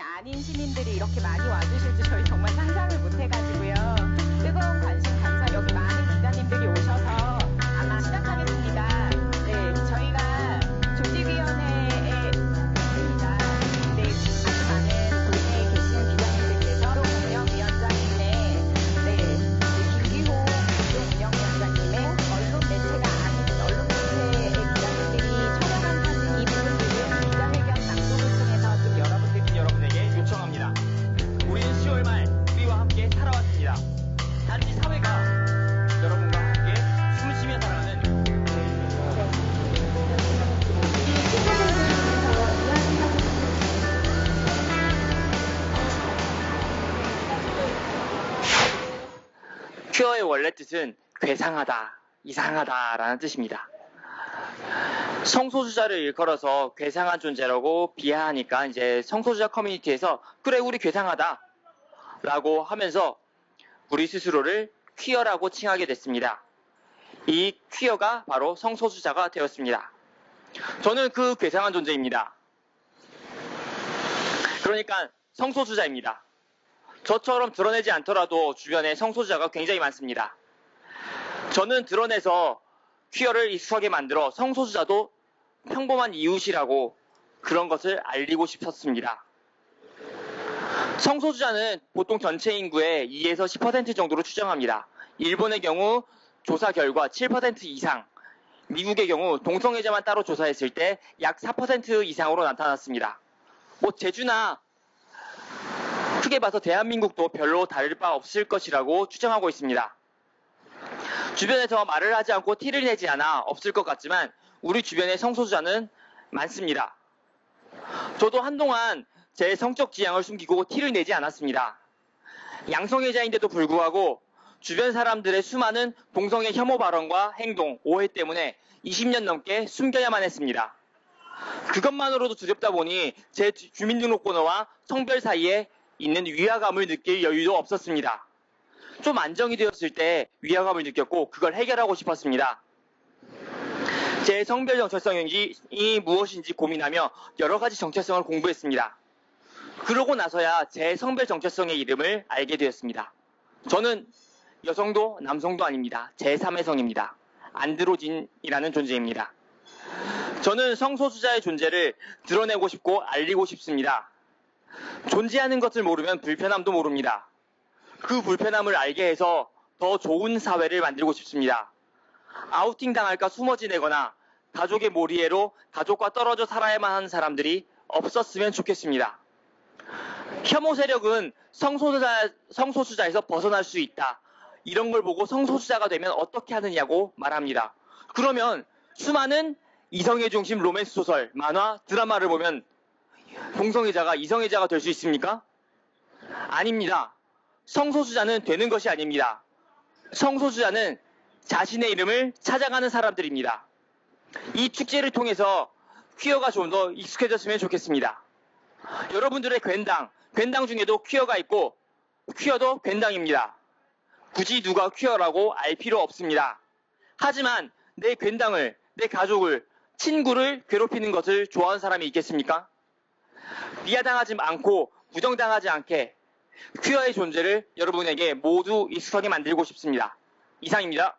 아닌 시민들이 이렇게 많이 와주실 줄 저희 정말 상상을 못 해가지고 큐어의 원래 뜻은 괴상하다, 이상하다라는 뜻입니다. 성소수자를 일컬어서 괴상한 존재라고 비하하니까 이제 성소수자 커뮤니티에서 그래 우리 괴상하다 라고 하면서 우리 스스로를 퀴어라고 칭하게 됐습니다. 이 퀴어가 바로 성소수자가 되었습니다. 저는 그 괴상한 존재입니다. 그러니까 성소수자입니다. 저처럼 드러내지 않더라도 주변에 성소수자가 굉장히 많습니다. 저는 드러내서 퀴어를 익숙하게 만들어 성소수자도 평범한 이웃이라고 그런 것을 알리고 싶었습니다. 성소수자는 보통 전체 인구의 2에서 10% 정도로 추정합니다. 일본의 경우 조사 결과 7% 이상, 미국의 경우 동성애자만 따로 조사했을 때 약 4% 이상으로 나타났습니다. 뭐 제주나 크게 봐서 대한민국도 별로 다를 바 없을 것이라고 추정하고 있습니다. 주변에서 말을 하지 않고 티를 내지 않아 없을 것 같지만 우리 주변의 성소수자는 많습니다. 저도 한동안 제 성적 지향을 숨기고 티를 내지 않았습니다. 양성애자인데도 불구하고 주변 사람들의 수많은 동성애 혐오 발언과 행동, 오해 때문에 20년 넘게 숨겨야만 했습니다. 그것만으로도 두렵다 보니 제 주민등록번호와 성별 사이에 있는 위화감을 느낄 여유도 없었습니다. 좀 안정이 되었을 때 위화감을 느꼈고 그걸 해결하고 싶었습니다. 제 성별 정체성이 무엇인지 고민하며 여러 가지 정체성을 공부했습니다. 그러고 나서야 제 성별 정체성의 이름을 알게 되었습니다. 저는 여성도 남성도 아닙니다. 제3의 성입니다. 안드로진이라는 존재입니다. 저는 성소수자의 존재를 드러내고 싶고 알리고 싶습니다. 존재하는 것을 모르면 불편함도 모릅니다. 그 불편함을 알게 해서 더 좋은 사회를 만들고 싶습니다. 아우팅 당할까 숨어 지내거나 가족의 모리에로 가족과 떨어져 살아야만 하는 사람들이 없었으면 좋겠습니다. 혐오 세력은 성소수자, 성소수자에서 벗어날 수 있다. 이런 걸 보고 성소수자가 되면 어떻게 하느냐고 말합니다. 그러면 수많은 이성애 중심 로맨스 소설, 만화, 드라마를 보면 동성애자가 이성애자가 될 수 있습니까? 아닙니다. 성소수자는 되는 것이 아닙니다. 성소수자는 자신의 이름을 찾아가는 사람들입니다. 이 축제를 통해서 퀴어가 좀 더 익숙해졌으면 좋겠습니다. 여러분들의 괜당, 괜당 중에도 퀴어가 있고 퀴어도 괜당입니다. 굳이 누가 퀴어라고 알 필요 없습니다. 하지만 내 괜당을, 내 가족을, 친구를 괴롭히는 것을 좋아하는 사람이 있겠습니까? 비하당하지 않고 부정당하지 않게 퀴어의 존재를 여러분에게 모두 익숙하게 만들고 싶습니다. 이상입니다.